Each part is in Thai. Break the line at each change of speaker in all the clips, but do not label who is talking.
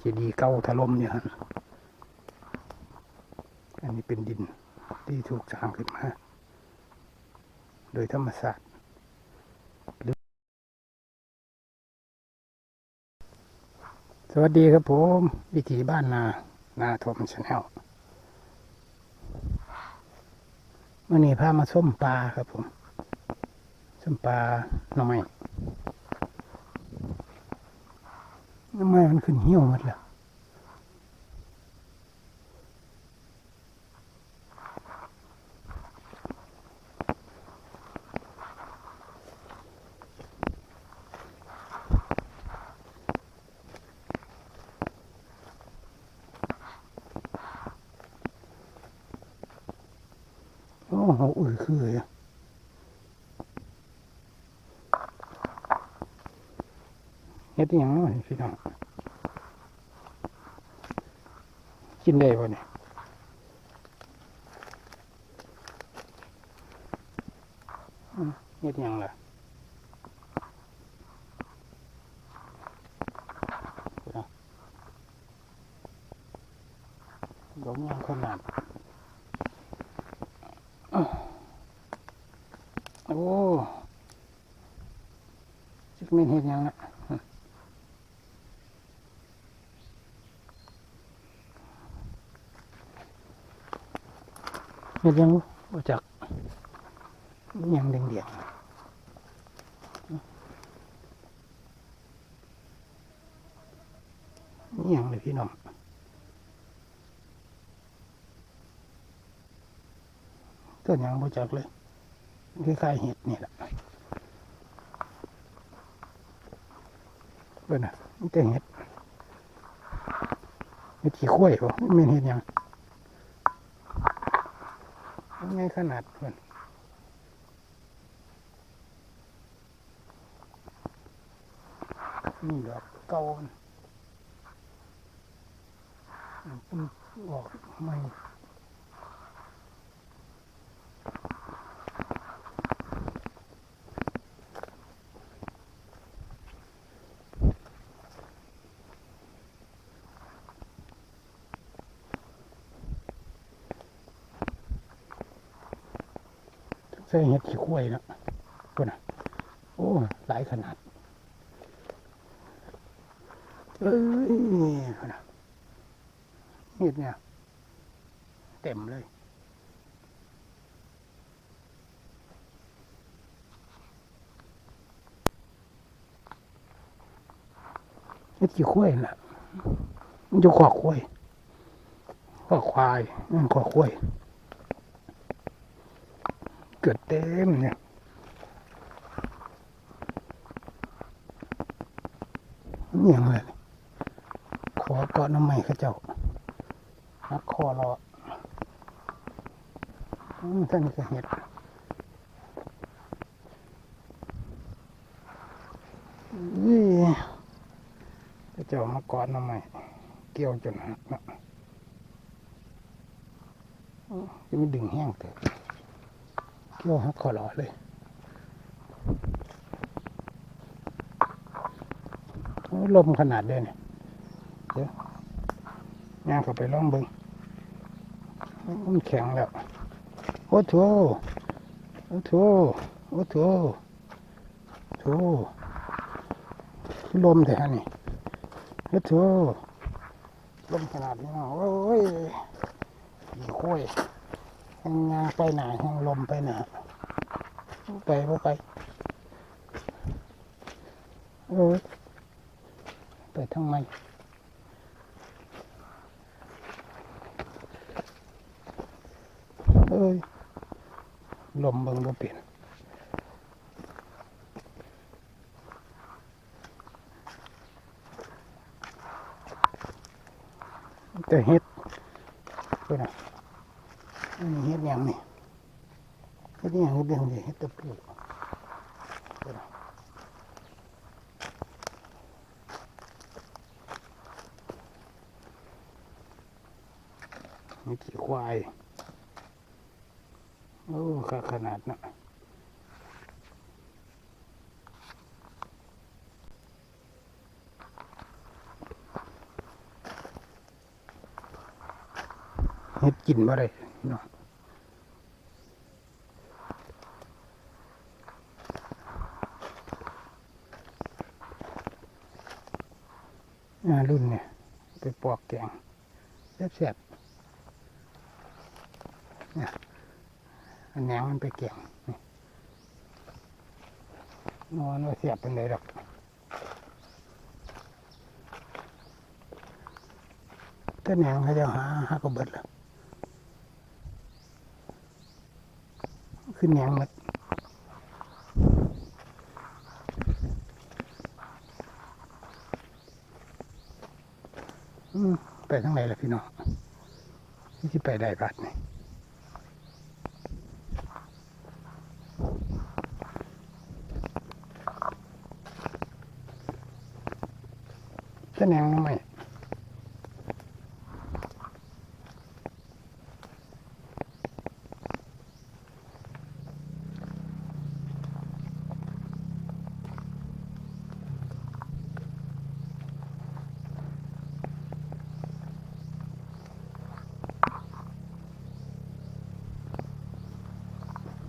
เจดีย์เก่าถล่มเนี่ยฮะอันนี้เป็นดินที่ถูกสร้างขึ้นมาโดยธรรมศาสตร์สวัสดีครับผม วิถีบ้านนา นาทมชาแนลวันนี้พามาส้มปลาครับผม ส้มปลาหน่อไม้ น่อไม้มันขึ้นเหี่ยวหมดแล้วโอ้โหอุ้ยคือเลยอะ ฮ็ดอหยังเนาะนี่พี่น้องกินได้ป่ะเนี่ยเฮ็ดอหยังล่ะพี่น้องดอกยางขนาดโอ้จิกเมนเห็นยังละ เห็นยังบ่จักยังเดียงเดียงนี่ยังเลยพี่น้องต้นหยังบ่จักเลยคล้ายๆเห็ดนี่แหละเบิ่นนะมันแต่เห็ดเห็ดขี้ข้วยบ่มันเป็นเห็ดยัง ง่ายขนาดเพิ่นนี่ดอกเก่ามันอืมมันออกใหม่ ใส่เห็ดขี้ข้วยนะคนน่ะโอ้ หลายขนาด เอ้ยคนน่ะเห็ดเนี่ย เต็มเลยเห็ดขี้ข้วยนะมันจะขวากข้วยขวากควายนั่นขวากข้วย เกิดเต็มเนี่ยนี่ยังไงขอเกาะน้ำใหม่ข้าเจ้านักคอรอท่านก็เห็ดนี่ข้าเจ้ามาเกาะน้ำใหม่เกี่ยวจนหักนะจะไม่ดึงแห้งเถอะ เกี่ยวหักคอหลอเลยลมขนาดเด้เนี่ยเดี๋ยวย่างเข้าไปล่องเบิ้งมันแข็งแล้ว โอ้โถโอ้โถโอ้โถโถลมแต่ฮะนี่โอ้โถลมขนาดนี้เนาะโอ้ยอีโค้ย แหงงาไปหนาแหงลมไปหนาไปบ่ไปเออไปทางไมเอ้ยลมบิ่งบ่เปลี่ยนแต่เฮ็ด อย่างนี้ก็นี่อย่างนี้เป็นอย่างนี้ตะปูนี่ขี้ควายโอ้ค่าขนาดนะเห็ดกินบ่ได้เนาะ แซ่บเนี่ยอันแหนงมันไปแกงนี่นอนว่าเสียบเป็นไรดอกถ้าแหนงเขาจะหาหากระเบิดแล้วขึ้นแหนงหมดอืม ไปทั้งไหนล่ะพี่น้องนี่ที่ไปได้บัดนี่แหนงทำไม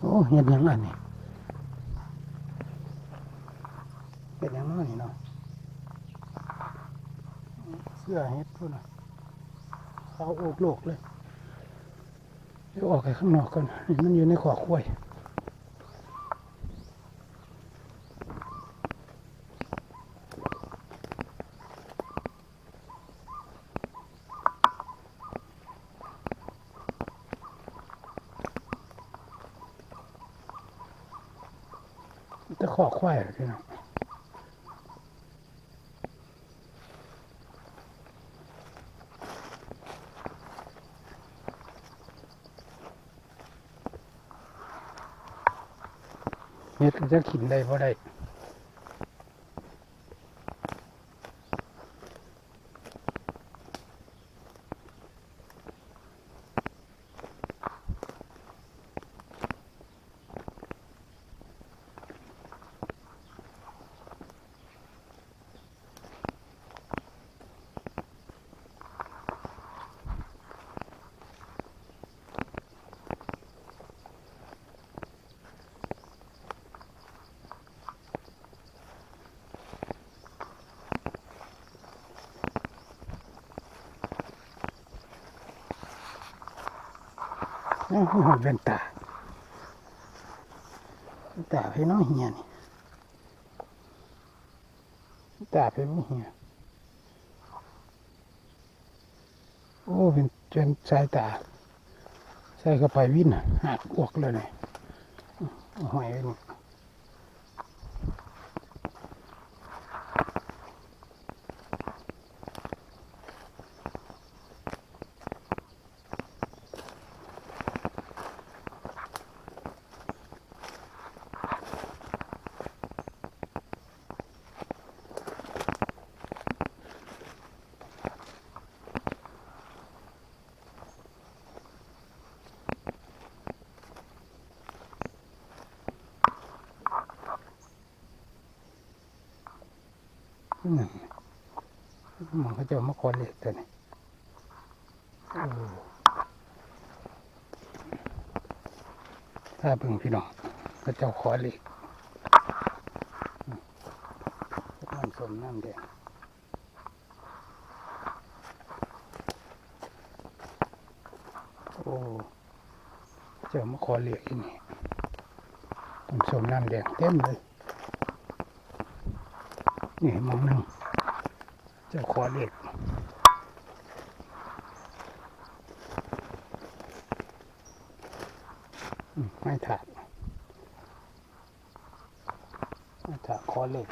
โอ้ เห็ดยังอันนี้เห็ดยังน้อยนี่เนาะเสื้อเห็ดพุ่นน่ะเขาโอกโลกเลยเดี๋ยวออกไปข้างนอกก่อนนี่มันอยู่ในขอคุ้ยจะขอกควายเหรอพี่น้องเห็ดก็ จะกินได้เพราะได้ นี่หอดเป็นตาตาพี่น้องเฮียนี่ตาพี่ผู้เฮียโอ้เป็นจนสายตาใส่เข้าไปวิ่นหักอวกเลยเนี่ยเอาหอยไว้นี่ นั่นมันเขาจะเอามาคอเล็กตัวนี้ถ้าเบิ่งพี่น้องเขาเจ้าขอเล็กน้ำสมน้ำแดงโอ้เจ้ามาขอเล็กอีนี่น้ำสมน้ำแดงเต็มเลย นี่มองหนึ่งเจ้าขอเล็กไม่ถากไม่ถากขอเล็ก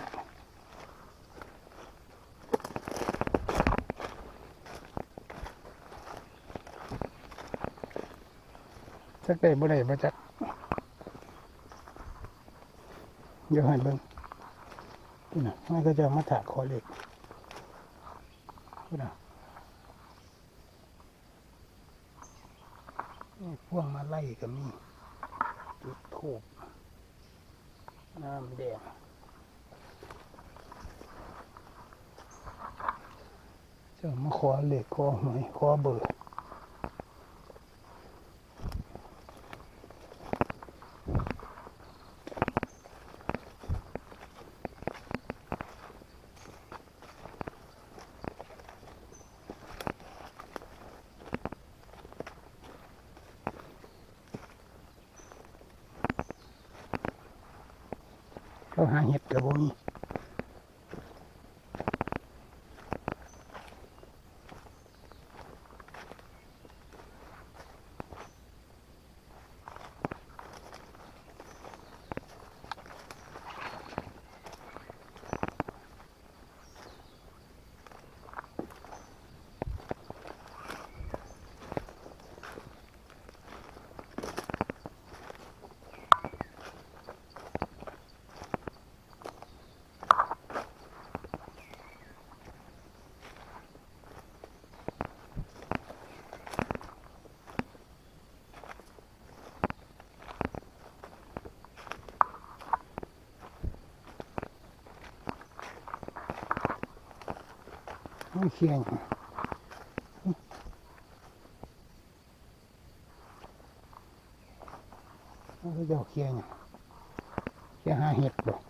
จักได้บ่ได้บ่จักเดี๋ยวให้เบิ่ง นี่นะมันก็จะมาถากคอเหล็กนี่นะนี่พวงมาไล่ก็มีจุดทูบน้ำแดงเจะมาขอเหล็กขอหวยขอเบอร์ เราหาเห็ดกับพว กนี้ไม่เคียงเขาจะเอาเคียงเคียงหาเห็ดบ่ อื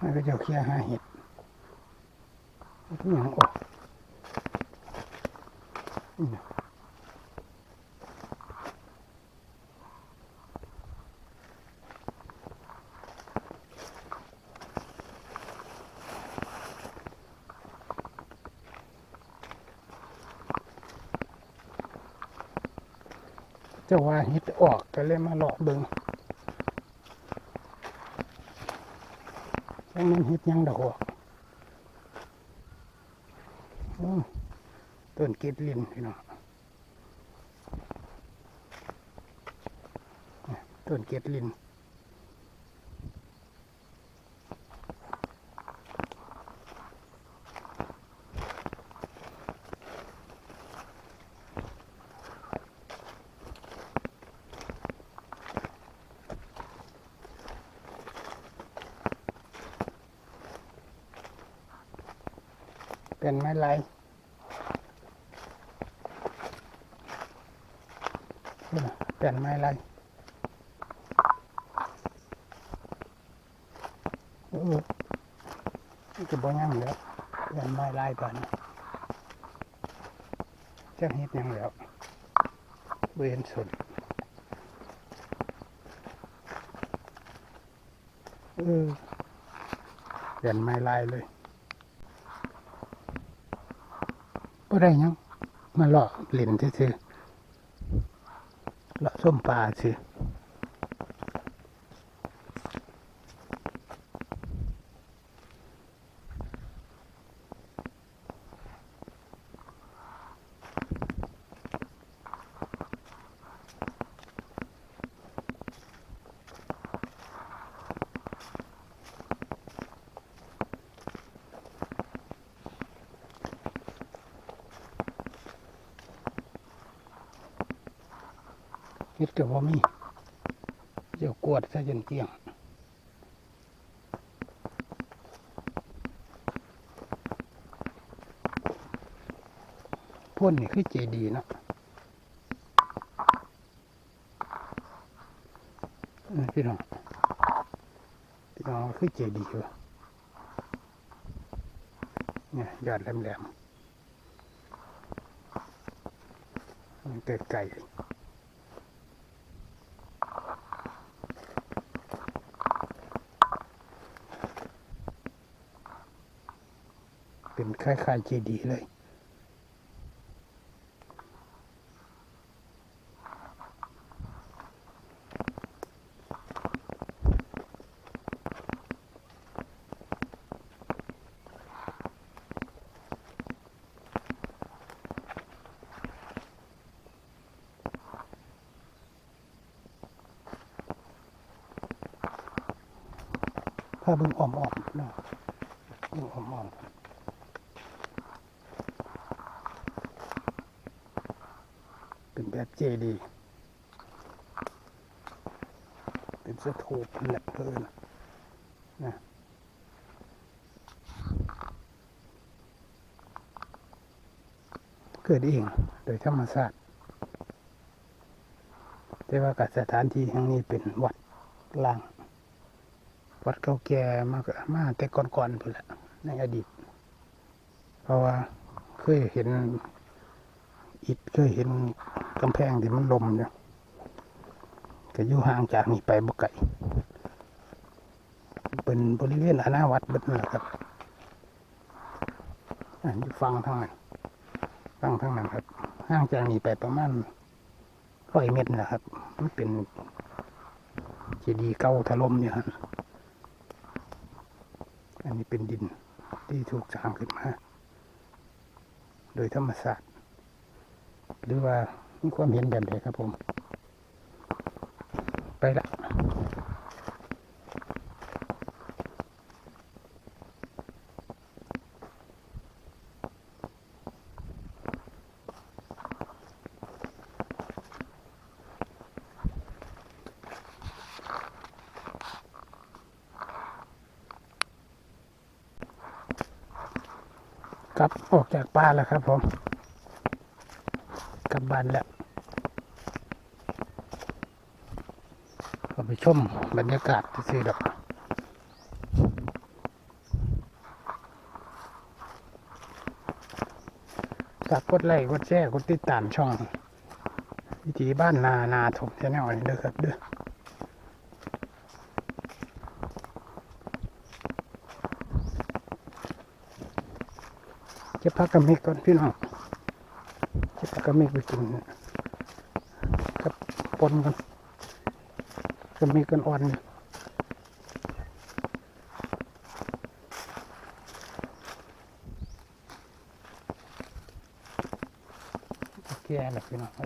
มันก็จะเอาเคียหาเห็ดอย่างออกนี่นะเจะว่าเห็ดออกก็เลยมาเลาะเบิงยั งมันเห็ดยังดอกต้นเกดลินพี่น้องเนี่ยต้นเกดลิน ไม้ไรนี่นะเป็นไม้ไรเออจะบ่ยังแล้วเป็นไม้ไรก่อนจะเฮ็ดยังแล้วเวนสุดเออเป็นไม้ไรเลย บ่ได้ยังมาเลาะเล่นซื่อๆเลาะส้มปลาซื่อ เฮ็ดก็บ่มีเดี๋ยวกวดซะจนเกลี้ยงพ่นนี่คือเจดีนะพี่น้องพี่น้องคือเจดีย์วะเนี่ยยอดแหลมๆมันไกลๆเป็นค ล้ายๆเจดีย์เลยพาเบิ่งอ้อมๆเนาะดูหอมๆเป็น แบบเจดีย์เป็นสถูปนั่นแหละเพิ่นนะเกิดเองโดยธรรมชาติแต่ว่ากับสถานที่แห่งนี้เป็นวัดล่าง วัดเก่าแก่มากมาแต่ก่อนๆพุ่นแหละในอดีต เพราะว่าเคยเห็นอิฐเคยเห็น กำแพงที่มันลมเนี่ยก็อยู่ห่างจากนี้ไปบ่ไกลเป็นบริเวณอาณาวัดเบิดนั่นแหละครับอันอยู่ฟังทางนั้นฟังทางนั้นครับ ห่างจากนี้ไปประมาณร้อยเมตรนะครับ มันเป็นเจดีย์เก่าถล่มอยู่ยฮะอันนี้เป็นดินที่ถูกสร้างขึ้นมา โดยธรรมศาสตร์ หรือว่า มีความเห็นแบบไหนครับผม ไปละกลับออกจากป่าแล้วครับผม บ้านแล้วก็ไปชมบรรยากาศซื่อๆดอกฝากกดไลค์กดแชร์กดติดตามช่องวิถีบ้านนานาถมชแนลนี่เด้อครับเด้อเก็บผักกระเมกก่อนพี่น้อง ก็บผักกระเมกไปกินกับปนกันกระเมกกันอ่อนแก่แล้วพี่น้องอ่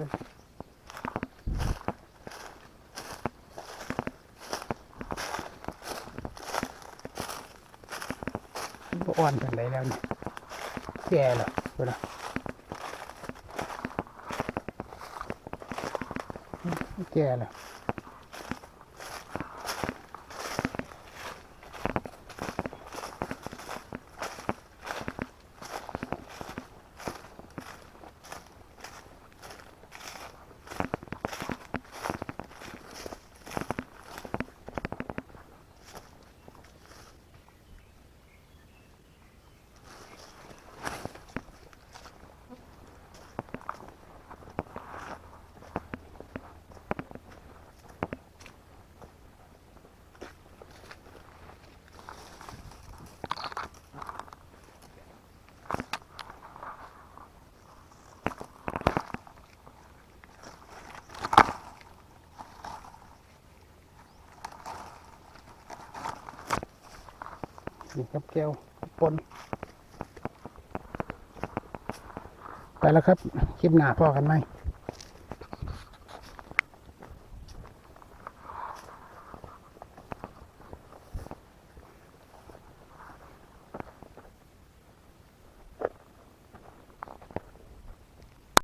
อ่อนเป็นไรแล้วเนี่ยแก่แล้วพี่น้องแก่แล้ว 一点了 นี่ครับแก้วปนไปแล้วครับ คลิปหน้าพ่อกันไหม